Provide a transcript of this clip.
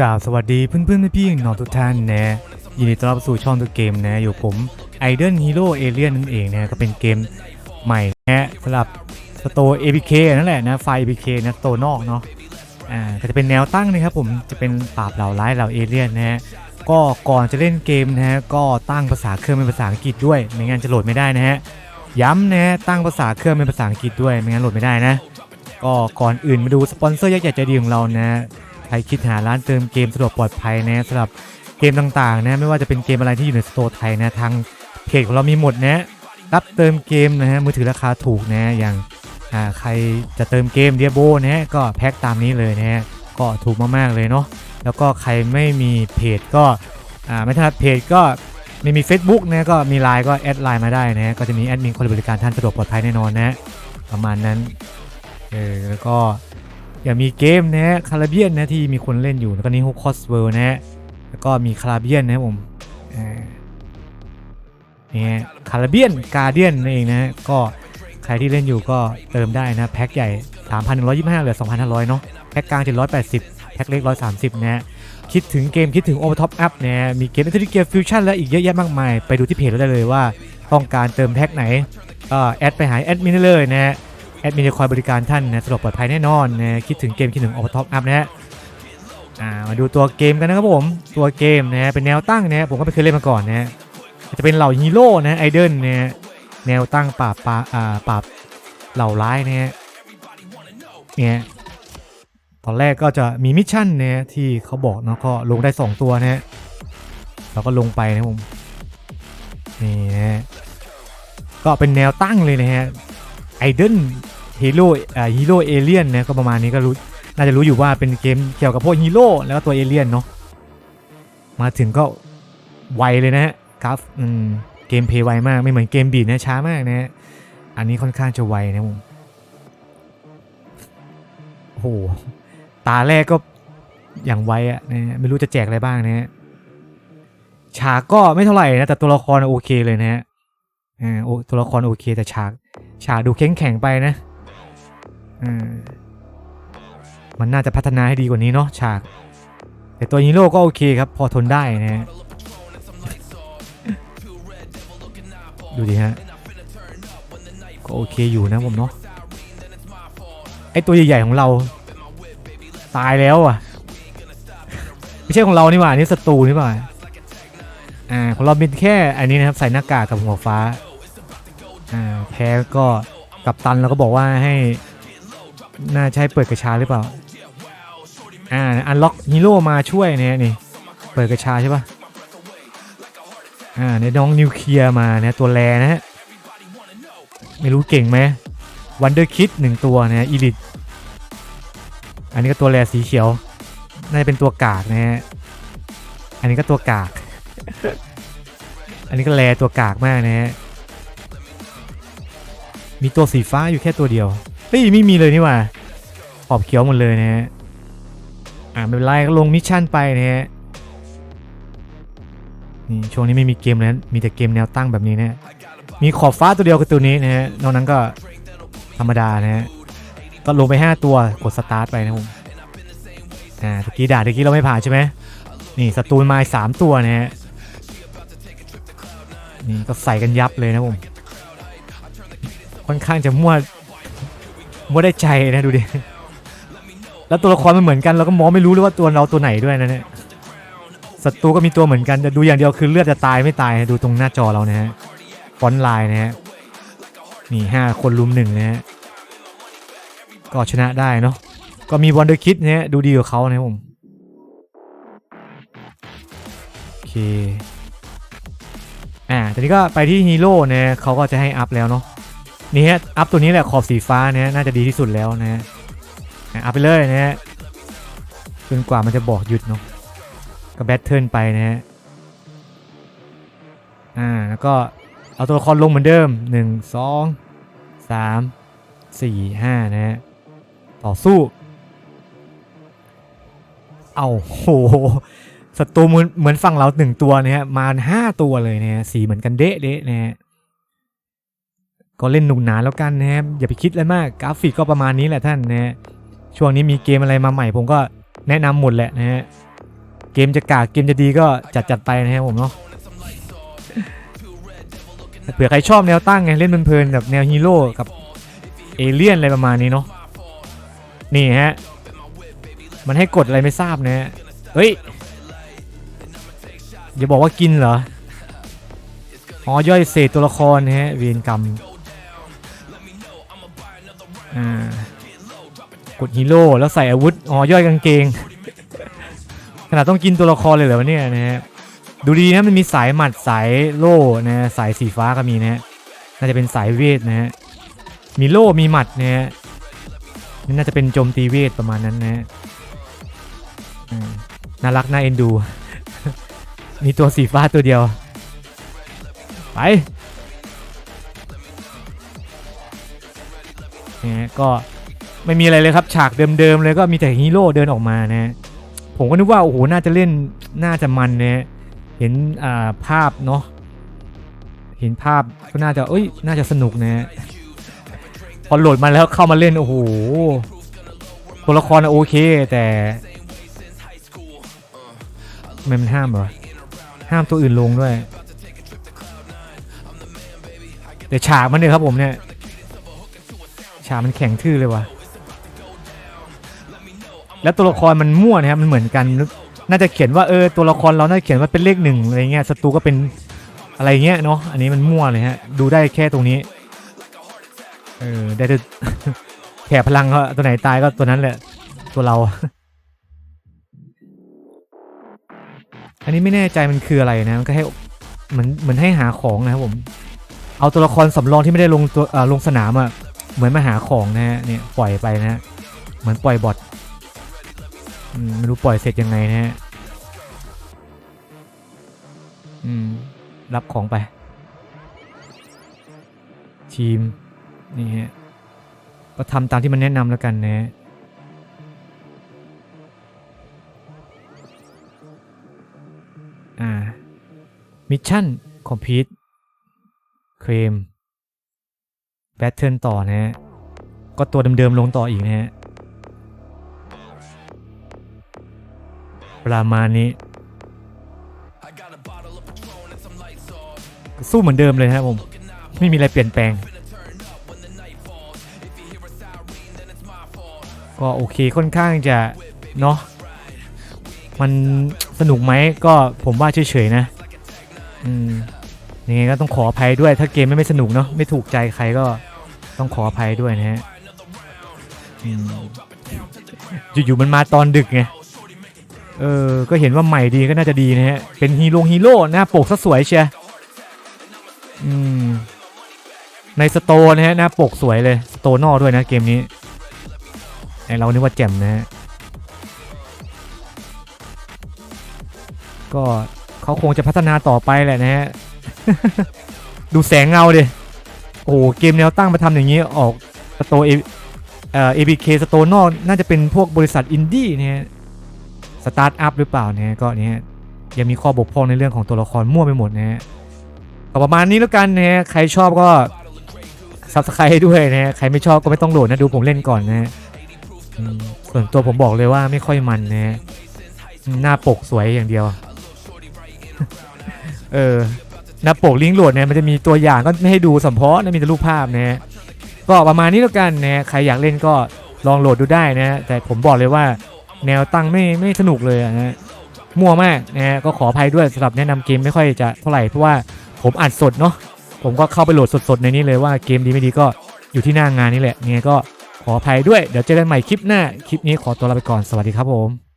กล่าวสวัสดีเพื่อนๆพี่ๆน้องทุกท่านนะยินดีต้อนรับสู่ช่องตัวเกมนะอยู่ผมไอเดนฮีโร่เอเลียนนั่นเองนะก็เป็นเกมใหม่นะสำหรับสโตร์ APK นั่นแหละนะไฟ APK นะโตนอกเนาะอ่าก็จะเป็นแนวตั้งนะครับผมจะเป็นปราบเหล่าร้ายเหล่าเอเลียนนะฮะก็ก่อนจะเล่นเกมนะฮะก็ตั้งภาษาเครื่องเป็นภาษาอังกฤษด้วย ไม่งั้นจะโหลดไม่ได้นะฮะย้ำนะฮะตั้งภาษาเครื่องเป็นภาษาอังกฤษด้วยไม่งั้นโหลดไม่ได้นะ ก็ก่อนอื่นมาดูสปอนเซอร์ยักษ์ใหญ่ใจดีของเรานะ ใครคิดหาร้านเติมเกมสะดวกปลอดภัยนะสำหรับเกมต่างๆนะไม่ว่าจะเป็นเกมอะไรที่อยู่ในสโตร์ไทยนะทางเพจของเรามีหมดนะรับเติมเกมนะฮะมือถือราคาถูกนะอย่างใครจะเติมเกมเดียโบนะฮะก็แพ็คตามนี้เลยนะฮะก็ถูกมากๆเลยเนาะแล้วก็ใครไม่มีเพจก็ไม่ถนัดเพจก็ไม่มี Facebook นะก็มีไลน์ก็แอดไลน์มาได้นะฮะก็จะมีแอดมินคอยบริการท่านสะดวกปลอดภัยแน่นอนนะประมาณนั้นเออแล้วก็ อย่างมีเกมนะฮะคาราเบียนนะที่มีคนเล่นอยู่แล้วก็นี่ฮุกคอสเวิร์นะฮะแล้วก็มีคาราเบียนนะครับผมเนี่ยคาราเบียนกาเดียนนั่นเองนะฮะก็ใครที่เล่นอยู่ก็เติมได้นะ แพ็คใหญ่ 3,125 เหลือ 2,500 เนาะแพ็คกลาง 780 แพ็คเล็ก 130 นะฮะคิดถึงเกมคิดถึง Over Top Up นะฮะมีเกมอินเทอร์เกมฟิวชั่นและอีกเยอะแยะมากมาย ไปดูที่เพจเราได้เลยว่าต้องการเติมแพ็คไหนก็แอดไปหาแอดมินได้เลยนะฮะ แอดมินจะคอยบริการท่านนะสะดวกปลอดภัยแน่นอนนะคิดถึงเกมคิดถึงออฟท็อปอัพนะฮะมาดูตัวเกมกันนะครับผมตัวเกมนะฮะเป็นแนวตั้งนะฮะผมก็ไม่เคยเล่นมาก่อนนะฮะจะเป็นเหล่าฮีโร่นะไอเดิลนะฮะแนวตั้งปราบปราอ่าปราบเหล่าร้ายนะฮะเนี่ยตอนแรกก็จะมีมิชชั่นนะฮะที่เขาบอกเนาะก็ลงได้ 2 ตัวนะฮะเราก็ลงไปนะผมนี่นะฮะก็เป็นแนวตั้งเลยนะฮะ ไอเดอลฮีโร่อ่าฮีโร่เอเลียนนะก็ประมาณนี้ก็รู้ น่าจะรู้อยู่ว่าเป็นเกมเกี่ยวกับพวกฮีโร่แล้วก็ตัวเอเลียนเนาะมาถึงก็ไวเลยนะฮะกราฟอืมเกมเพย์ไวมากไม่เหมือนเกมบีดนะช้ามากนะฮะอันนี้ค่อนข้างจะไวนะผมโอ้โหตาแรกก็อย่างไวอะนะไม่รู้จะแจกอะไรบ้างนะฮะฉากก็ไม่เท่าไหร่นะแต่ตัวละครโอเคเลยนะฮะอ่าตัวละครโอเคแต่ฉาก ฉากดูแข็งแข็งไปนะอืมมันน่าจะพัฒนาให้ดีกว่านี้เนาะฉาก แต่ตัวฮีโร่ก็โอเคครับ พอทนได้นะฮะดูดิฮะ ก็โอเคอยู่นะผมเนาะ ไอตัวใหญ่ๆของเรา ตายแล้วอะ ไม่ใช่ของเรานี่หว่า นี่ศัตรูนี่หว่า อ่า ของเราเป็นแค่อันนี้นะครับ ใส่หน้ากากกับหัวฟ้า แพ้ก็กับตันเราก็บอกว่าให้ น่าใช้เปิดกระชาหรือเปล่า อ่า อันล็อกฮีโร่มาช่วยเนี่ยนี่ เปิดกระชาใช่ปะอ่าเนี่ยน้องนิวเคลียร์มาเนี่ยตัวแรนะฮะ ไม่รู้เก่งไหมวันเดอร์คิดหนึ่งตัวนะอีลิทอันนี้ก็ตัวแรสีเขียว น่าจะเป็นตัวกากนะฮะ อันนี้ก็ตัวกาก อันนี้ก็แลตัวกากมากนะฮะ มีตัวสีฟ้าอยู่แค่ตัวเดียวเฮ้ยไม่มีเลยนี่หว่าขอบเขียวหมดเลยนะฮะอ่าไม่เป็นไรก็ลงมิชชั่นไปนะฮะนี่ช่วงนี้ไม่มีเกมแล้วมีแต่เกมแนวตั้งแบบนี้นะมีขอบฟ้าตัวเดียวคือตัวนี้นะฮะนอกนั้นก็ธรรมดานะฮะก็ลงไป 5 ตัวกดสตาร์ทไปนะผมอ่าตะกี้ด่าตะกี้เราไม่ผ่านใช่ไหมนี่ศัตรูมาสามตัวนะฮะนี่ก็ใส่กันยับเลยนะผม ค่อนข้างจะมั่วมั่วได้ใจนะดูดิ แล้วตัวละครมันเหมือนกันเราก็มองไม่รู้เลยว่าตัวเราตัวไหนด้วยนะเนี่ยศัตรูก็มีตัวเหมือนกันแต่ดูอย่างเดียวคือเลือดจะตายไม่ตายดูตรงหน้าจอเรานะฮะฟอนต์ไลน์นะฮะนี่ห้าคนลุมหนึ่งนะฮะก็ชนะได้เนาะก็มีวันเดอร์คิดนะฮะดูดีกว่าเขานะผมโอเคอ่าตอนนี้ก็ไปที่ฮีโร่นะเขาก็จะให้อัพแล้วเนาะ นี่ฮะอัพตัวนี้แหละขอบสีฟ้าเนี่ยน่าจะดีที่สุดแล้วนะฮะอัพไปเลยนะฮะจนกว่ามันจะบอกหยุดเนาะก็แบทเทิลไปนะฮะอ่าแล้วก็เอาตัวละครลงเหมือนเดิม 1 2 3 4 5นะฮะต่อสู้เอาโหศัตรูเหมือนเหมือนฝั่งเราหนึ่งตัวเนี่ยฮะมาห้าตัวเลยนะฮะสีเหมือนกันเดะเดะนะฮะ ก็เล่นหนุกหนาแล้วกันนะฮะอย่าไปคิดอะไรมากกราฟิกก็ประมาณนี้แหละท่านนะฮะช่วงนี้มีเกมอะไรมาใหม่ ผมก็แนะนำหมดแหละนะฮะเกมจะกากเกมจะดีก็จัดจัดไปนะครับผมเนาะเผื่อใครชอบแนวตั้งไงเล่นเพลินๆแบบแนวฮีโร่กับเอเลี่ยนอะไรประมาณนี้เนาะนี่ฮะมันให้กดอะไรไม่ทราบนะฮะเฮ้ยอย่าบอกว่ากินเหรออ๋อย่อยเศษตัวละครนะฮะเวียนกรรม อ่ากดฮีโร่แล้วใส่อาวุธอ๋อย่อยกางเกง ขนาดต้องกินตัวละครเลยเหรอวะเนี่ยนะฮะดูดีนะมันมีสายหมัดสายโล่นะสายสีฟ้าก็มีนะฮะน่าจะเป็นสายเวทนะฮะมีโล่มีหมัดนะฮะนี่น่าจะเป็นโจมตีเวทประมาณนั้นนะฮะน่ารักน่าเอ็นดู มีตัวสีฟ้าตัวเดียว ไป นะฮะก็ไม่มีอะไรเลยครับฉากเดิมๆเลยก็มีแต่ฮีโร่เดินออกมานะฮะผมก็นึกว่าโอ้โหน่าจะเล่นน่าจะมันนะฮะเห็นอ่าภาพเนาะเห็นภาพก็น่าจะเอ้ยน่าจะสนุกนะฮะพอโหลดมาแล้วเข้ามาเล่นโอ้โหตัวละครโอเคแต่ไมมันห้ามเหรอห้ามตัวอื่นลงด้วยแต่ฉากมันเนี่ยครับผมเนี่ย ฉากมันแข็งทื่อเลยว่ะ แล้วตัวละครมันมั่วนะครับมันเหมือนกัน น่าจะเขียนว่าเออตัวละครเราน่าจะเขียนว่าเป็นเลขหนึ่งอะไรเงี้ยศัตรูก็เป็นอะไรเงี้ยเนาะอันนี้มันมั่วเลยฮะ ดูได้แค่ตรงนี้ เออได้แต่แผ่พลังเขาตัวไหนตายก็ตัวนั้นแหละ ตัวเรา อันนี้ไม่แน่ใจมันคืออะไรนะมันก็ให้เหมือนเหมือนให้หาของนะครับผม เอาตัวละครสำรองที่ไม่ได้ลงตัวลงสนามอะ เหมือนมาหาของนะฮะเนี่ยปล่อยไปนะฮะเหมือนปล่อยบอทมไม่รู้ปล่อยเสร็จยังไงนะฮะอืมรับของไป ทีมนี่ฮะก็ทำตามที่มันแนะนำแล้วกันนะฮะอ่ามิชชั่นคอมพิวต์เคลม แบทเทิลต่อนะฮะ ก็ตัวเดิมๆลงต่ออีกนะฮะ ประมาณนี้ สู้เหมือนเดิมเลยครับผม ไม่มีอะไรเปลี่ยนแปลง ก็โอเคค่อนข้างจะ เนาะมันสนุกไหมก็ผมว่าเฉยๆนะ อืมยังไงก็ต้องขออภัยด้วยถ้าเกมไม่ไม่สนุกเนาะไม่ถูกใจใครก็ ต้องขออภัยด้วยนะฮะอืมอยู่ๆมันมาตอนดึกไง เออ ก็เห็นว่าใหม่ดีก็น่าจะดีนะฮะ เป็นฮีโร่ฮีโร่หน้าปกซะสวยเชียอืม ในสโตนะฮะหน้าปกสวยเลย สโตนอด้วยนะเกมนี้ไอเรานึกว่าแจ่มนะฮะ ก็เขาคงจะพัฒนาต่อไปแหละนะฮะ ดูแสงเงาดิ อ้โหเกมแนวตั้งมาทำอย่างนี้ออกสโตเอเอ่อ ABK สโตนอกน่าจะเป็นพวกบริษัทอินดี้เนี่ยสตาร์ทอัพหรือเปล่าเนี่ยก็เนี่ยยังมีข้อบกพร่องในเรื่องของตัวละครมั่วไปหมดนะฮะก็ประมาณนี้แล้วกันนะฮะใครชอบก็ซับสไครต์ด้วยนะฮะใครไม่ชอบก็ไม่ต้องโหลดนะดูผมเล่นก่อนนะฮะส่วนตัวผมบอกเลยว่าไม่ค่อยมันนะหน้าปกสวยอย่างเดียว เออ หน้าปกลิงก์โหลดเนี่ยมันจะมีตัวอย่างก็ไม่ให้ดูสัมเพาะนะมีแต่รูปภาพนะฮะก็ประมาณนี้แล้วกันนะใครอยากเล่นก็ลองโหลดดูได้นะแต่ผมบอกเลยว่าแนวตั้งไม่ไม่สนุกเลยนะฮะมั่วมากนะก็ขออภัยด้วยสำหรับแนะนำเกมไม่ค่อยจะเท่าไหร่เพราะว่าผมอัดสดเนาะผมก็เข้าไปโหลดสดๆในนี้เลยว่าเกมดีไม่ดีก็อยู่ที่หน้างงานนี่แหละยังไงก็ขออภัยด้วยเดี๋ยวเจอกันใหม่คลิปหน้า คลิปนี้ขอตัวลาไปก่อนสวัสดีครับผม